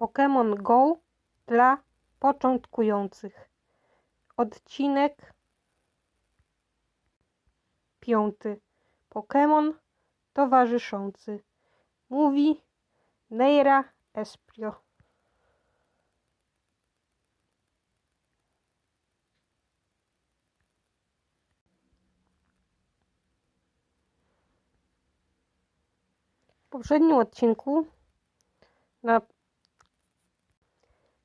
Pokémon Go dla początkujących. Odcinek piąty. Pokémon towarzyszący. Mówi Neira Esprio. W poprzednim odcinku na...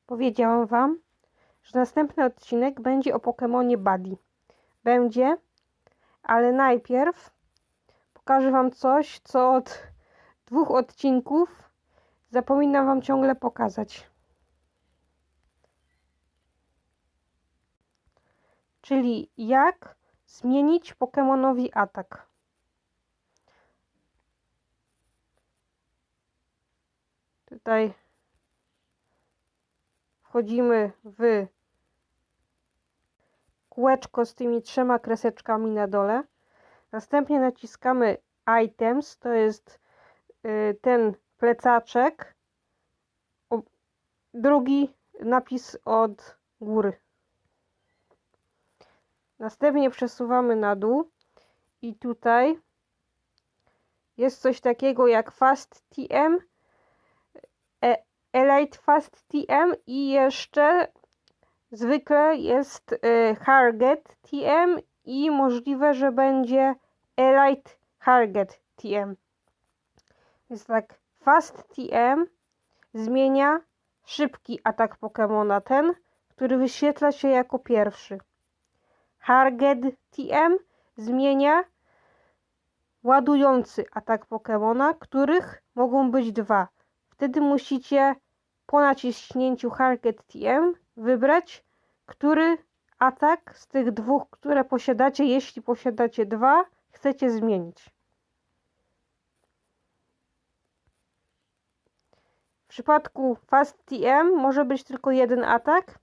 powiedziałam Wam, że następny odcinek będzie o Pokemonie Buddy. Będzie, ale najpierw pokażę Wam coś, co od dwóch odcinków zapominam Wam ciągle pokazać. Czyli jak zmienić Pokemonowi atak. Tutaj wchodzimy w kółeczko z tymi trzema kreseczkami na dole. Następnie naciskamy items, to jest y, ten plecaczek. Drugi napis od góry. Następnie przesuwamy na dół i tutaj jest coś takiego jak Fast TM, e, Elite Fast TM i jeszcze zwykle jest y, Harget TM i możliwe, że będzie Elite Harget TM. Więc tak, Fast TM zmienia szybki atak Pokemona, ten, który wyświetla się jako pierwszy. Harget TM zmienia ładujący atak Pokemona, których mogą być dwa. Wtedy musicie po naciśnięciu Harget TM wybrać, który atak z tych dwóch, które posiadacie, jeśli posiadacie dwa, chcecie zmienić. W przypadku Fast TM może być tylko jeden atak.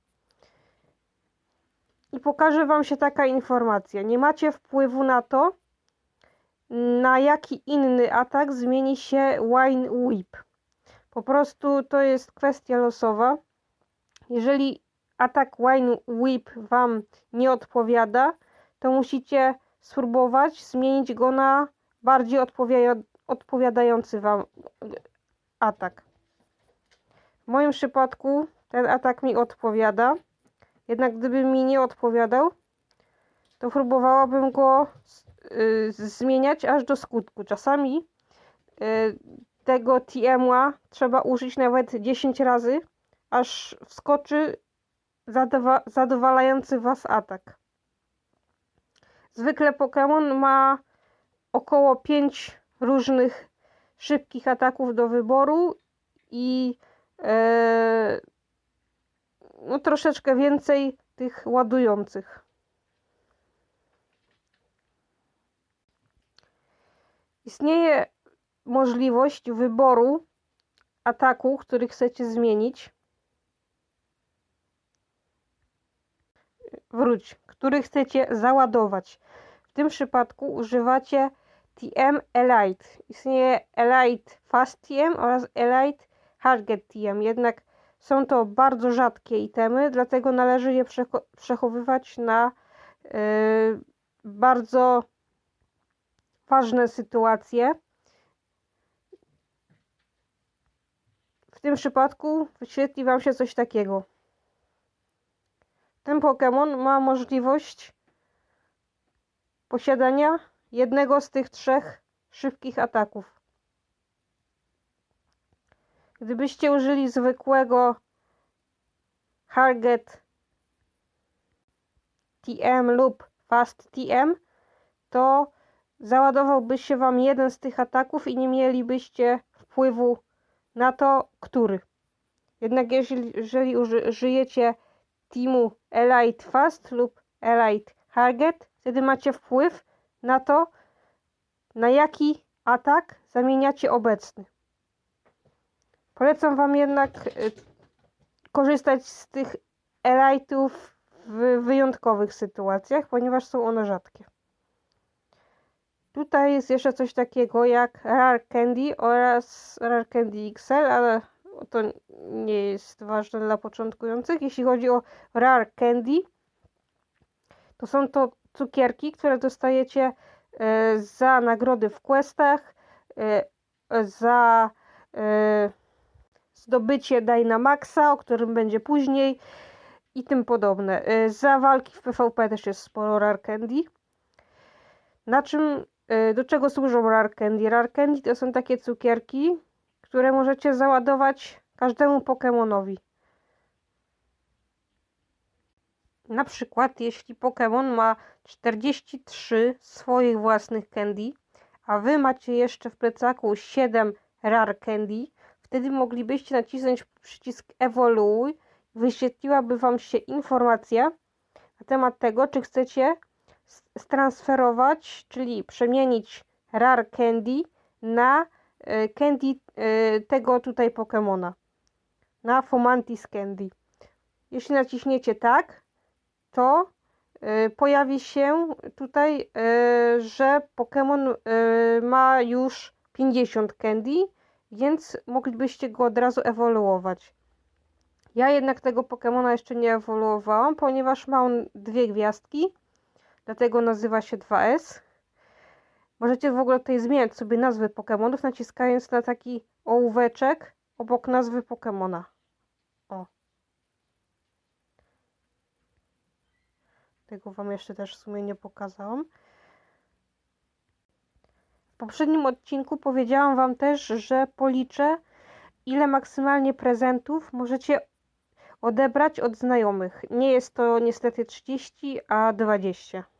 I pokaże Wam się taka informacja. Nie macie wpływu na to, na jaki inny atak zmieni się Wine Whip. Po prostu to jest kwestia losowa. Jeżeli atak Wine Whip Wam nie odpowiada, to musicie spróbować zmienić go na bardziej odpowiadający Wam atak. W moim przypadku ten atak mi odpowiada. Jednak gdyby mi nie odpowiadał, to próbowałabym go y, zmieniać aż do skutku. Czasami y, tego TM-a trzeba użyć nawet 10 razy, aż wskoczy zadowalający Was atak. Zwykle Pokémon ma około 5 różnych szybkich ataków do wyboru i e, no, troszeczkę więcej tych ładujących. Istnieje możliwość wyboru ataku, który chcecie zmienić. Wróć, który chcecie załadować. W tym przypadku używacie TM Elite. Istnieje Elite Fast TM oraz Elite Target TM. Jednak są to bardzo rzadkie itemy, dlatego należy je przechowywać na yy, bardzo ważne sytuacje. Tym przypadku wyświetli Wam się coś takiego. Ten Pokémon ma możliwość posiadania jednego z tych trzech szybkich ataków. Gdybyście użyli zwykłego Target TM lub Fast TM, to załadowałby się Wam jeden z tych ataków i nie mielibyście wpływu na to, który. Jednak jeżeli, jeżeli użyjecie teamu Elite Fast lub Elite Target, wtedy macie wpływ na to, na jaki atak zamieniacie obecny. Polecam Wam jednak y, korzystać z tych elite'ów w wyjątkowych sytuacjach, ponieważ są one rzadkie. Tutaj jest jeszcze coś takiego jak Rare Candy oraz Rare Candy XL, ale to nie jest ważne dla początkujących. Jeśli chodzi o Rare Candy, to są to cukierki, które dostajecie e, za nagrody w questach, e, za e, zdobycie Dynamaxa, o którym będzie później i tym podobne. Za walki w PvP też jest sporo Rare Candy. Na czym, do czego służą Rare Candy? Rare Candy to są takie cukierki, które możecie załadować każdemu Pokemonowi. Na przykład, jeśli Pokémon ma 43 swoich własnych candy, a wy macie jeszcze w plecaku 7 rare candy, wtedy moglibyście nacisnąć przycisk Evoluuj. Wyświetliłaby wam się informacja na temat tego, czy chcecie stransferować, czyli przemienić rare candy na e, candy e, tego tutaj Pokemona. Na Fomantis Candy. Jeśli naciśniecie tak, to y, pojawi się tutaj, że Pokémon ma już 50 candy, więc moglibyście go od razu ewoluować. Ja jednak tego Pokémona jeszcze nie ewoluowałam, ponieważ ma on dwie gwiazdki, dlatego nazywa się 2S. Możecie w ogóle tutaj zmieniać sobie nazwy Pokémonów, naciskając na taki ołóweczek obok nazwy Pokémona. O. Tego Wam jeszcze też w sumie nie pokazałam. W poprzednim odcinku powiedziałam Wam też, że policzę, ile maksymalnie prezentów możecie odebrać od znajomych. Nie jest to niestety 30, a 20.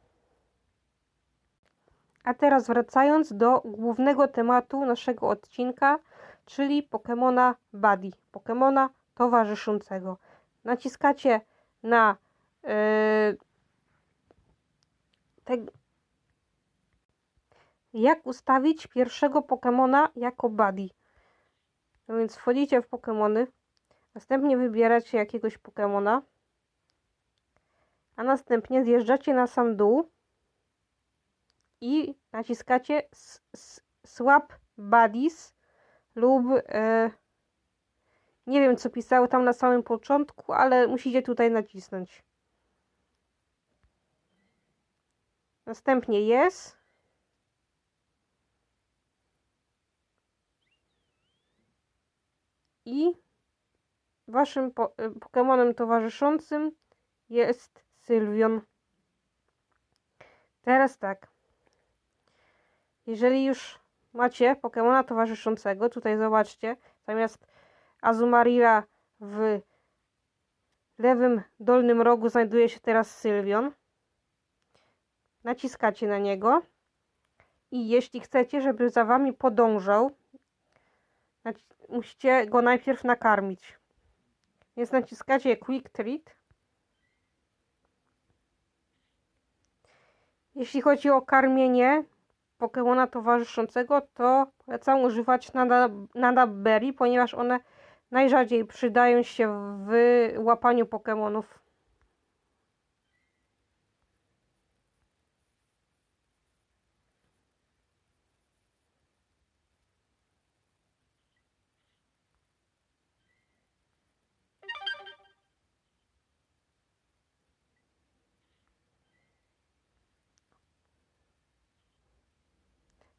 A teraz wracając do głównego tematu naszego odcinka, czyli Pokemona Buddy, Pokemona towarzyszącego. Naciskacie na yy, te... Jak ustawić pierwszego Pokemona jako buddy? No więc wchodzicie w Pokemony, następnie wybieracie jakiegoś Pokemona, a następnie zjeżdżacie na sam dół i naciskacie Swap Buddies lub e, nie wiem co pisało tam na samym początku, ale musicie tutaj nacisnąć. Następnie jest. I waszym po y, Pokemonem towarzyszącym jest Sylwion. Teraz tak. Jeżeli już macie Pokemona towarzyszącego, tutaj zobaczcie, zamiast Azumarila w lewym dolnym rogu znajduje się teraz Sylwion naciskacie na niego i jeśli chcecie, żeby za wami podążał, musicie go najpierw nakarmić. Więc naciskacie Quick Treat. Jeśli chodzi o karmienie Pokemona towarzyszącego, to polecam używać Nada, Nada Berry, ponieważ one najrzadziej przydają się w łapaniu Pokemonów.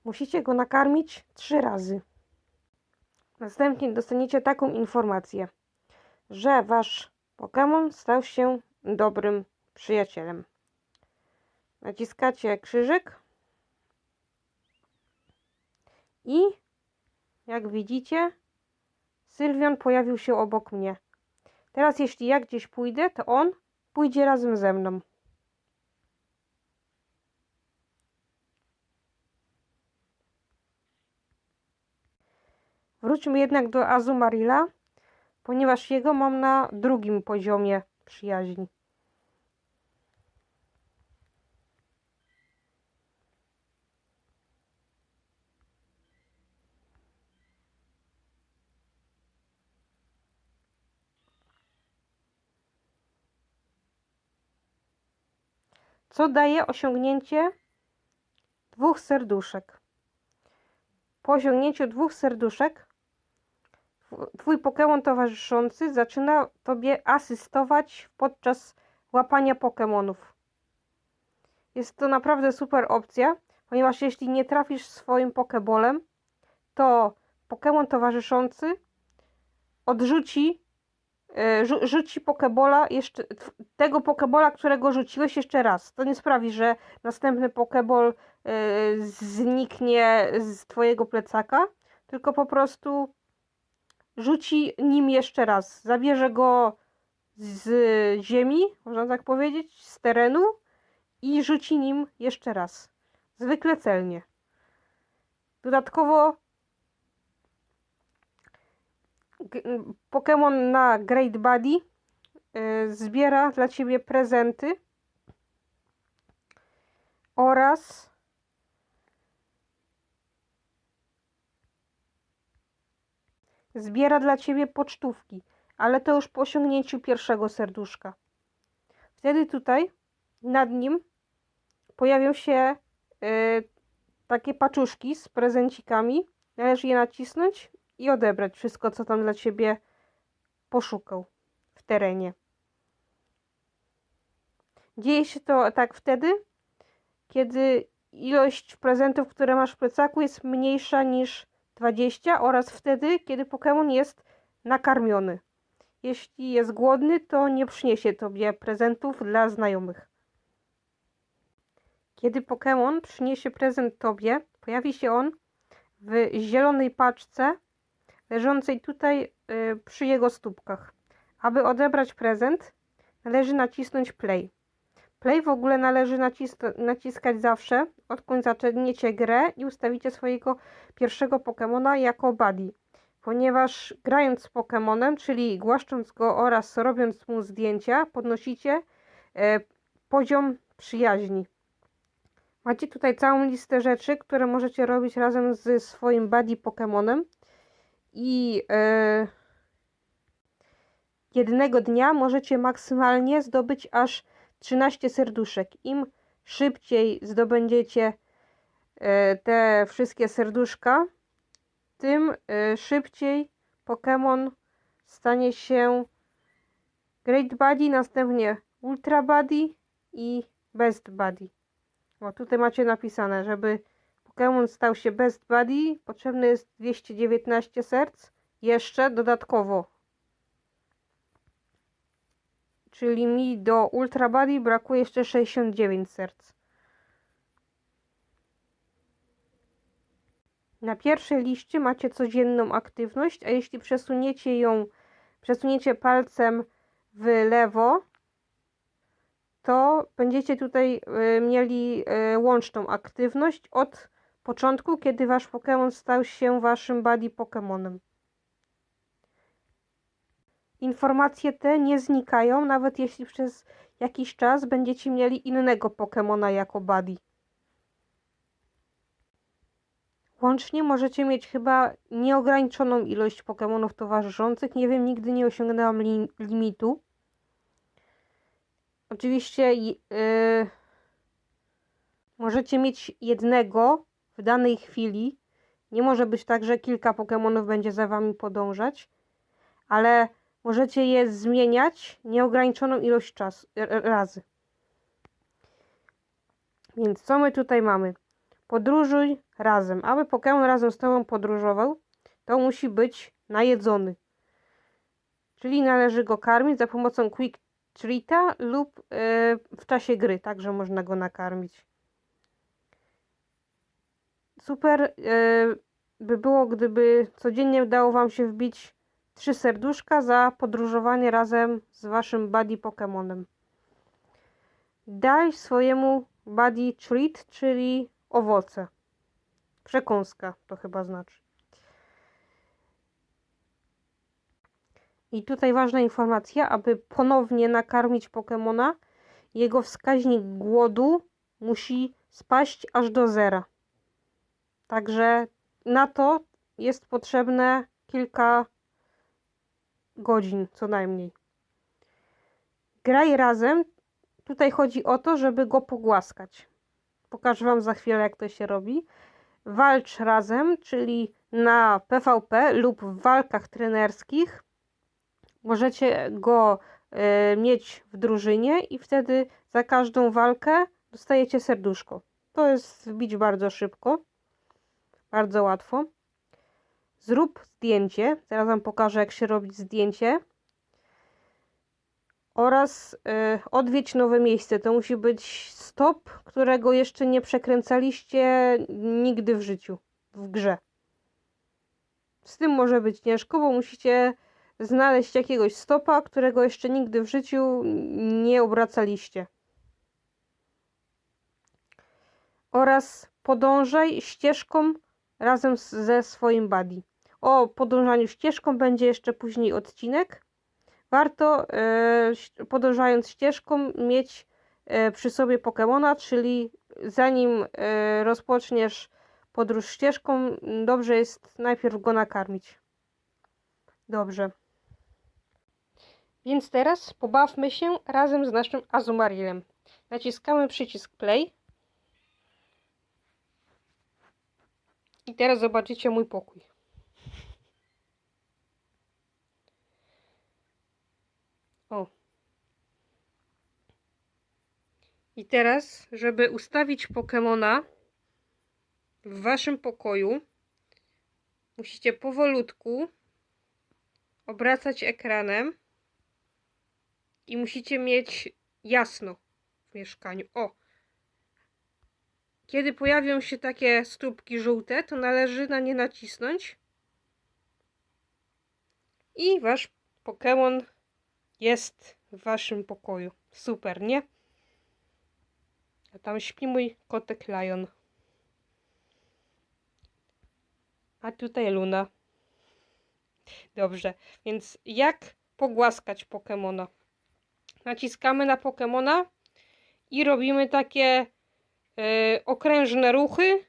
Musicie go nakarmić trzy razy. Następnie dostaniecie taką informację, że wasz Pokémon stał się dobrym przyjacielem. Naciskacie krzyżyk i jak widzicie, Sylwian pojawił się obok mnie. Teraz jeśli ja gdzieś pójdę, to on pójdzie razem ze mną. Wróćmy jednak do Azumarila, ponieważ jego mam na drugim poziomie przyjaźni. Co daje osiągnięcie dwóch serduszek. Po osiągnięciu dwóch serduszek twój Pokémon towarzyszący zaczyna tobie asystować podczas łapania Pokémonów. Jest to naprawdę super opcja, ponieważ jeśli nie trafisz swoim Pokébolem, to Pokémon towarzyszący odrzuci, e, rzu- rzuci Pokébola jeszcze, tego Pokébola, którego rzuciłeś jeszcze raz. To nie sprawi, że następny Pokéball e, zniknie z twojego plecaka, tylko po prostu rzuci nim jeszcze raz. Zabierze go z ziemi, można tak powiedzieć, z terenu i rzuci nim jeszcze raz. Zwykle celnie. Dodatkowo Pokémon na Great Buddy y, zbiera dla ciebie prezenty oraz zbiera dla ciebie pocztówki, ale to już po osiągnięciu pierwszego serduszka. Wtedy tutaj nad nim pojawią się y, takie paczuszki z prezencikami. Należy je nacisnąć i odebrać wszystko, co tam dla ciebie poszukał w terenie. Dzieje się to tak wtedy, kiedy ilość prezentów, które masz w plecaku jest mniejsza niż 20 oraz wtedy, kiedy Pokémon jest nakarmiony. Jeśli jest głodny, to nie przyniesie tobie prezentów dla znajomych. Kiedy Pokémon przyniesie prezent tobie, pojawi się on w zielonej paczce leżącej tutaj y, przy jego stópkach. Aby odebrać prezent, należy nacisnąć play. Play w ogóle należy nacis- naciskać zawsze, odkąd zaczniecie grę i ustawicie swojego pierwszego Pokemona jako buddy. Ponieważ grając z Pokemonem, czyli głaszcząc go oraz robiąc mu zdjęcia, podnosicie e, poziom przyjaźni. Macie tutaj całą listę rzeczy, które możecie robić razem ze swoim buddy Pokemonem i e, jednego dnia możecie maksymalnie zdobyć aż 13 serduszek. Im szybciej zdobędziecie e, te wszystkie serduszka, tym e, szybciej Pokémon stanie się Great Buddy, następnie Ultra Buddy i Best Buddy. O, tutaj macie napisane, żeby Pokémon stał się Best Buddy, potrzebne jest 219 serc, jeszcze dodatkowo. Czyli mi do Ultra Buddy brakuje jeszcze 69 serc. Na pierwszej liście macie codzienną aktywność, a jeśli przesuniecie ją, przesuniecie palcem w lewo, to będziecie tutaj y, mieli y, łączną aktywność od początku, kiedy wasz Pokémon stał się waszym buddy Pokémonem. Informacje te nie znikają, nawet jeśli przez jakiś czas będziecie mieli innego Pokémona jako buddy. Łącznie możecie mieć chyba nieograniczoną ilość Pokémonów towarzyszących. Nie wiem, nigdy nie osiągnęłam li limitu. Oczywiście yy, możecie mieć jednego w danej chwili. Nie może być tak, że kilka Pokémonów będzie za wami podążać, ale możecie je zmieniać nieograniczoną ilość czasu, razy. Więc co my tutaj mamy? Podróżuj razem. Aby Pokémon razem z Tobą podróżował, to musi być najedzony. Czyli należy go karmić za pomocą Quick Treata lub yy, w czasie gry, także można go nakarmić. Super yy, by było, gdyby codziennie udało Wam się wbić trzy serduszka za podróżowanie razem z Waszym buddy Pokémonem. Daj swojemu buddy treat, czyli owoce. Przekąska to chyba znaczy. I tutaj ważna informacja, aby ponownie nakarmić Pokemona, jego wskaźnik głodu musi spaść aż do zera. Także na to jest potrzebne kilka godzin co najmniej. Graj razem. Tutaj chodzi o to, żeby go pogłaskać. Pokażę Wam za chwilę, jak to się robi. Walcz razem, czyli na PvP lub w walkach trenerskich. Możecie go e, mieć w drużynie i wtedy za każdą walkę dostajecie serduszko. To jest wbić bardzo szybko, bardzo łatwo. Zrób zdjęcie. Teraz Wam pokażę, jak się robi zdjęcie. Oraz y, odwiedź nowe miejsce. To musi być stop, którego jeszcze nie przekręcaliście nigdy w życiu, w grze. Z tym może być ciężko, bo musicie znaleźć jakiegoś stopa, którego jeszcze nigdy w życiu nie obracaliście. Oraz podążaj ścieżką razem ze swoim buddy. O podążaniu ścieżką będzie jeszcze później odcinek. Warto e, podążając ścieżką mieć e, przy sobie Pokemona, czyli zanim e, rozpoczniesz podróż ścieżką, dobrze jest najpierw go nakarmić. Dobrze. Więc teraz pobawmy się razem z naszym Azumarilem. Naciskamy przycisk play. I teraz zobaczycie mój pokój. O. I teraz, żeby ustawić Pokemona w waszym pokoju, musicie powolutku obracać ekranem i musicie mieć jasno w mieszkaniu. O! Kiedy pojawią się takie stópki żółte, to należy na nie nacisnąć. I wasz Pokémon jest w waszym pokoju. Super, nie? A tam śpi mój kotek Lion. A tutaj Luna. Dobrze, więc jak pogłaskać Pokemona? Naciskamy na Pokemona i robimy takie e, okrężne ruchy,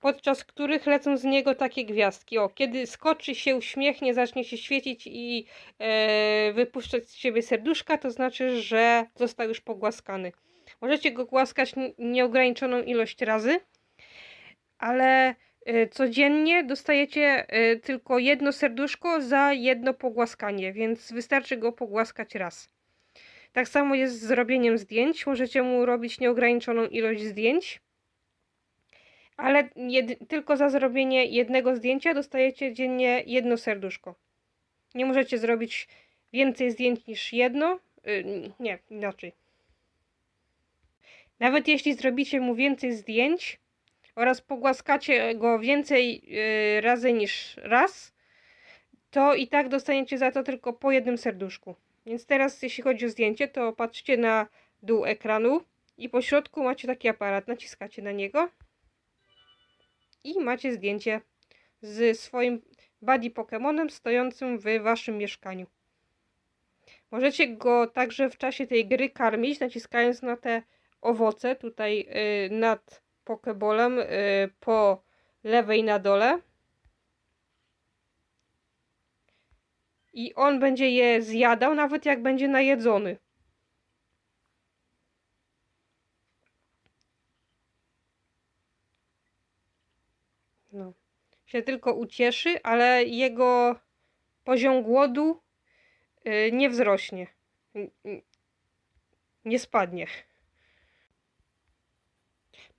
podczas których lecą z niego takie gwiazdki. O, kiedy skoczy się, uśmiechnie, zacznie się świecić i e, wypuszczać z siebie serduszka, to znaczy, że został już pogłaskany. Możecie go głaskać nieograniczoną ilość razy, ale e, codziennie dostajecie e, tylko jedno serduszko za jedno pogłaskanie, więc wystarczy go pogłaskać raz. Tak samo jest z zrobieniem zdjęć. Możecie mu robić nieograniczoną ilość zdjęć, ale tylko za zrobienie jednego zdjęcia dostajecie dziennie jedno serduszko. Nie możecie zrobić więcej zdjęć niż jedno. Yy, nie, inaczej. Nawet jeśli zrobicie mu więcej zdjęć oraz pogłaskacie go więcej yy, razy niż raz, to i tak dostaniecie za to tylko po jednym serduszku. Więc teraz, jeśli chodzi o zdjęcie, to patrzcie na dół ekranu i po środku macie taki aparat. Naciskacie na niego i macie zdjęcie z swoim buddy Pokemonem stojącym w waszym mieszkaniu. Możecie go także w czasie tej gry karmić, naciskając na te owoce tutaj y, nad Pokebolem y, po lewej na dole. I on będzie je zjadał, nawet jak będzie najedzony. No. Się tylko ucieszy, ale jego poziom głodu y, nie wzrośnie. Nie spadnie.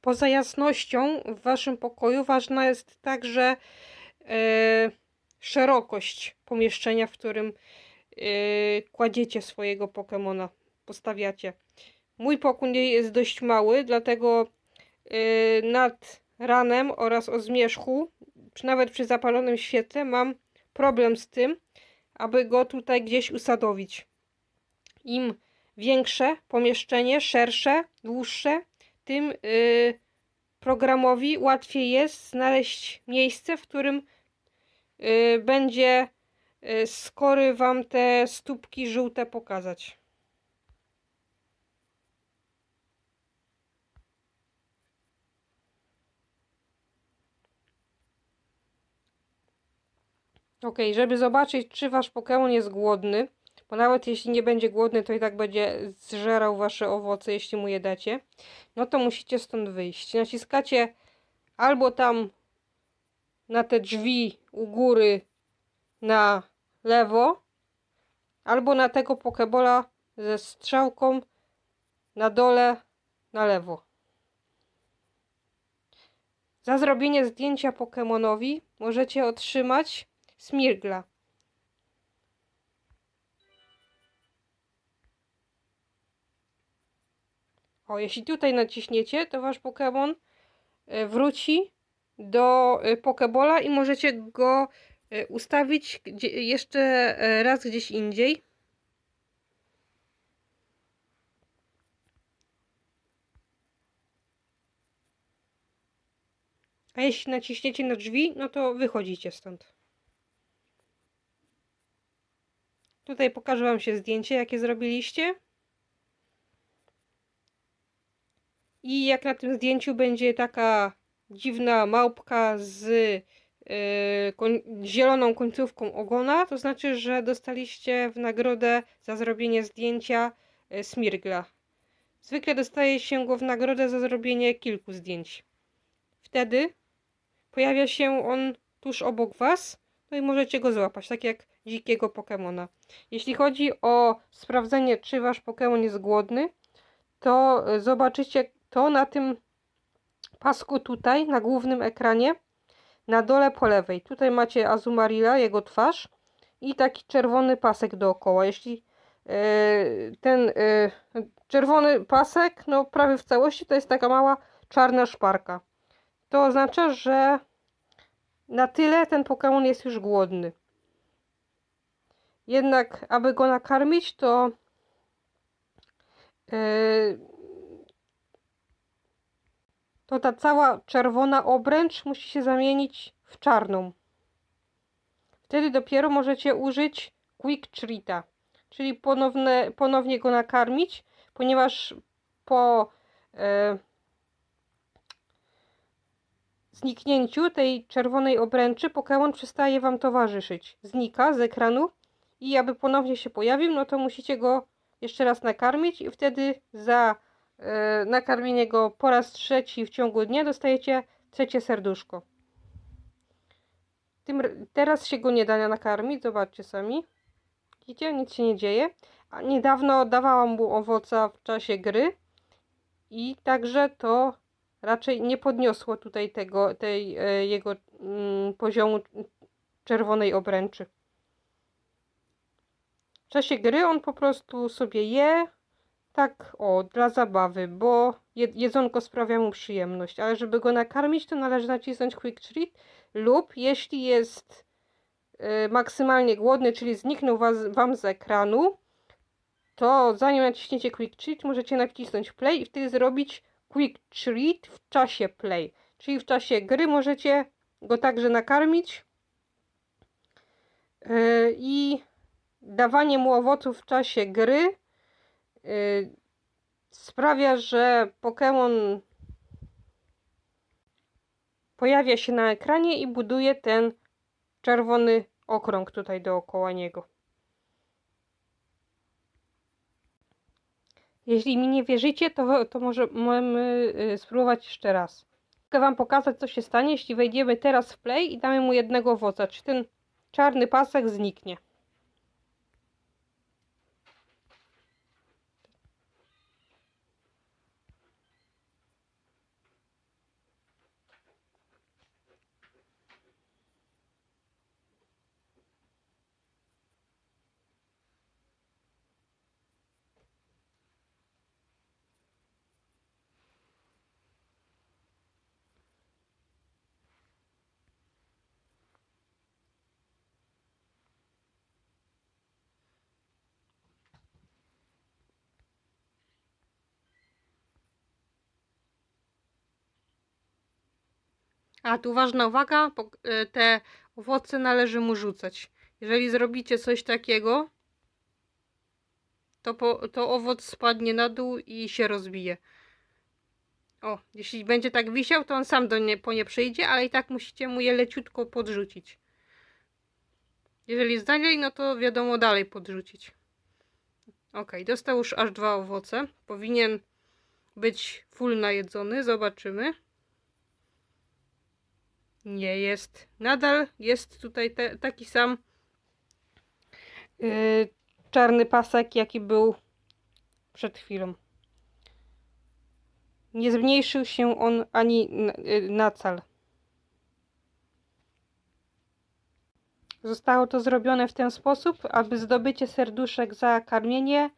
Poza jasnością w waszym pokoju ważna jest także e, szerokość pomieszczenia, w którym e, kładziecie swojego Pokemona, postawiacie. Mój pokój jest dość mały, dlatego e, nad ranem oraz o zmierzchu, nawet przy zapalonym świetle, mam problem z tym, aby go tutaj gdzieś usadowić. Im większe pomieszczenie, szersze, dłuższe, tym y, programowi łatwiej jest znaleźć miejsce, w którym y, będzie y, skory wam te stópki żółte pokazać. Ok, żeby zobaczyć, czy wasz Pokémon jest głodny, bo nawet jeśli nie będzie głodny, to i tak będzie zżerał wasze owoce, jeśli mu je dacie, no to musicie stąd wyjść. Naciskacie albo tam na te drzwi u góry na lewo, albo na tego pokebola ze strzałką na dole na lewo. Za zrobienie zdjęcia Pokemonowi możecie otrzymać Smirgla. O, jeśli tutaj naciśniecie, to wasz Pokémon e, wróci do e, Pokebola i możecie go e, ustawić jeszcze raz gdzieś indziej. A jeśli naciśniecie na drzwi, no to wychodzicie stąd. Tutaj pokażę Wam się zdjęcie, jakie zrobiliście. I jak na tym zdjęciu będzie taka dziwna małpka z yy, koń zieloną końcówką ogona, to znaczy, że dostaliście w nagrodę za zrobienie zdjęcia yy, Smirgla. Zwykle dostaje się go w nagrodę za zrobienie kilku zdjęć. Wtedy pojawia się on tuż obok Was, no i możecie go złapać, tak jak dzikiego Pokemona. Jeśli chodzi o sprawdzenie, czy Wasz Pokemon jest głodny, to y, zobaczycie to na tym pasku tutaj, na głównym ekranie, na dole po lewej. Tutaj macie Azumarila, jego twarz i taki czerwony pasek dookoła. Jeśli yy, ten yy, czerwony pasek, no prawie w całości, to jest taka mała czarna szparka. To oznacza, że na tyle ten Pokémon jest już głodny. Jednak, aby go nakarmić, to yy, to ta cała czerwona obręcz musi się zamienić w czarną. Wtedy dopiero możecie użyć Quick Treata, czyli ponowne, ponownie go nakarmić, ponieważ po e, zniknięciu tej czerwonej obręczy Pokémon przestaje Wam towarzyszyć. Znika z ekranu i aby ponownie się pojawił, no to musicie go jeszcze raz nakarmić i wtedy za nakarmienie go po raz trzeci w ciągu dnia dostajecie trzecie serduszko. Tym, teraz się go nie da nakarmić, zobaczcie sami. Widzicie, nic się nie dzieje. A niedawno dawałam mu owoca w czasie gry i także to raczej nie podniosło tutaj tego, tej e, jego mm, poziomu czerwonej obręczy. W czasie gry on po prostu sobie je, tak o, dla zabawy, bo jedzonko sprawia mu przyjemność, ale żeby go nakarmić, to należy nacisnąć Quick Treat lub jeśli jest y, maksymalnie głodny, czyli zniknął was, Wam z ekranu, to zanim naciśniecie Quick Treat, możecie nacisnąć Play i wtedy zrobić Quick Treat w czasie Play. Czyli w czasie gry możecie go także nakarmić yy, i dawanie mu owoców w czasie gry sprawia, że Pokémon pojawia się na ekranie i buduje ten czerwony okrąg tutaj dookoła niego. Jeśli mi nie wierzycie, to, to może możemy y, spróbować jeszcze raz. Chcę Wam pokazać, co się stanie, jeśli wejdziemy teraz w play i damy mu jednego owoca. Czy ten czarny pasek zniknie. A tu ważna uwaga, e, te owoce należy mu rzucać. Jeżeli zrobicie coś takiego, to, po, to owoc spadnie na dół i się rozbije. O, jeśli będzie tak wisiał, to on sam do nie, po nie przyjdzie, ale i tak musicie mu je leciutko podrzucić. Jeżeli jest dalej, no to wiadomo dalej podrzucić. Ok, dostał już aż dwa owoce. Powinien być full najedzony, zobaczymy. Nie jest. Nadal jest tutaj te, taki sam yy, czarny pasek, jaki był przed chwilą. Nie zmniejszył się on ani yy, na cal. Zostało to zrobione w ten sposób, aby zdobycie serduszek za karmienie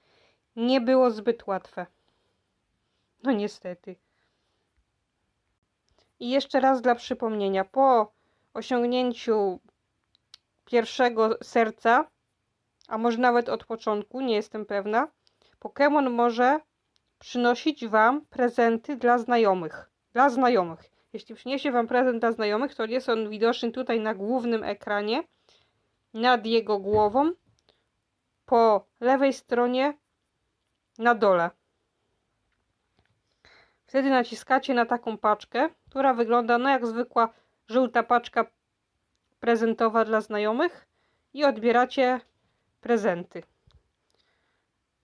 nie było zbyt łatwe. No niestety. I jeszcze raz dla przypomnienia, po osiągnięciu pierwszego serca, a może nawet od początku, nie jestem pewna, Pokémon może przynosić Wam prezenty dla znajomych. Dla znajomych. Jeśli przyniesie Wam prezent dla znajomych, to jest on widoczny tutaj na głównym ekranie, nad jego głową, po lewej stronie, na dole. Wtedy naciskacie na taką paczkę, która wygląda no jak zwykła żółta paczka prezentowa dla znajomych i odbieracie prezenty,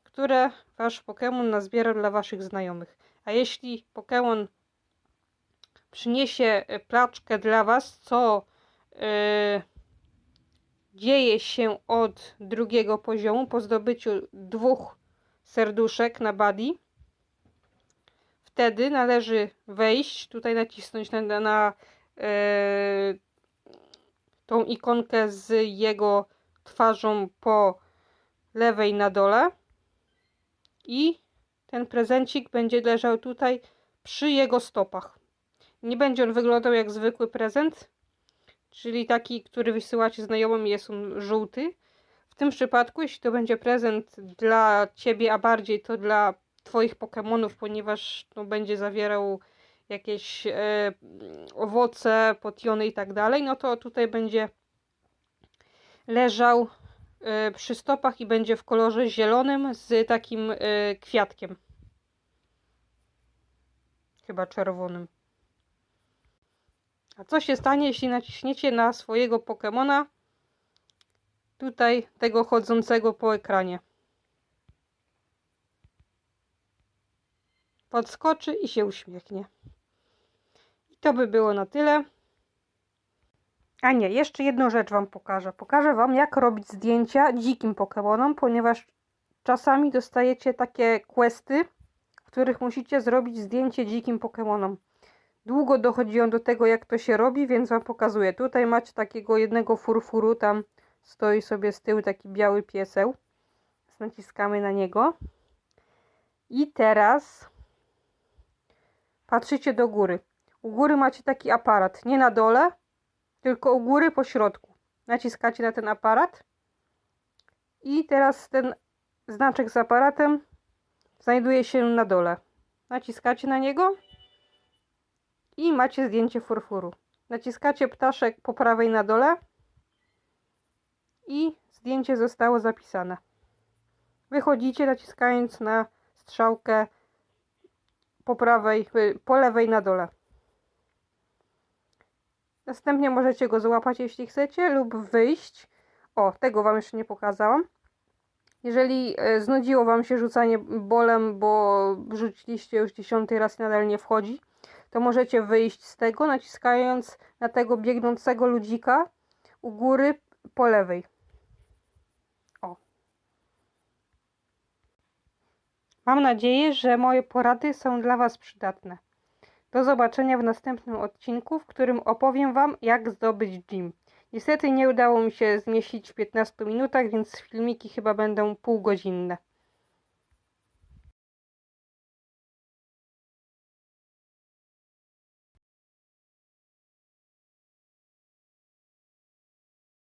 które wasz Pokémon nazbiera dla waszych znajomych. A jeśli Pokémon przyniesie e, paczkę dla was, co yy, dzieje się od drugiego poziomu po zdobyciu dwóch serduszek na buddy, wtedy należy wejść, tutaj nacisnąć na, na, e, tą ikonkę z jego twarzą po lewej na dole i ten prezencik będzie leżał tutaj przy jego stopach. Nie będzie on wyglądał jak zwykły prezent, czyli taki, który wysyłacie znajomym jest on żółty. W tym przypadku, jeśli to będzie prezent dla Ciebie, a bardziej to dla Twoich Pokémonów, ponieważ no, będzie zawierał jakieś e, owoce, potiony i tak dalej, no to tutaj będzie leżał e, przy stopach i będzie w kolorze zielonym z takim e, kwiatkiem. Chyba czerwonym. A co się stanie, jeśli naciśniecie na swojego Pokemona tutaj tego chodzącego po ekranie? Podskoczy i się uśmiechnie. I to by było na tyle. A nie, jeszcze jedną rzecz Wam pokażę. Pokażę Wam, jak robić zdjęcia dzikim Pokemonom, ponieważ czasami dostajecie takie questy, w których musicie zrobić zdjęcie dzikim Pokemonom. Długo dochodzi on do tego, jak to się robi, więc Wam pokazuję. Tutaj macie takiego jednego furfuru, tam stoi sobie z tyłu taki biały pieseł. Naciskamy na niego. I teraz patrzycie do góry. U góry macie taki aparat, nie na dole, tylko u góry po środku. Naciskacie na ten aparat i teraz ten znaczek z aparatem znajduje się na dole. Naciskacie na niego i macie zdjęcie furfuru. Naciskacie ptaszek po prawej na dole i zdjęcie zostało zapisane. Wychodzicie naciskając na strzałkę po prawej, y, po lewej na dole. Następnie możecie go złapać, jeśli chcecie, lub wyjść. O, tego Wam jeszcze nie pokazałam. Jeżeli e, znudziło Wam się rzucanie bolem, bo rzuciliście już dziesiąty raz i nadal nie wchodzi, to możecie wyjść z tego, naciskając na tego biegnącego ludzika u góry po lewej. O. Mam nadzieję, że moje porady są dla Was przydatne. Do zobaczenia w następnym odcinku, w którym opowiem Wam, jak zdobyć gym. Niestety nie udało mi się zmieścić w 15 minutach, więc filmiki chyba będą półgodzinne.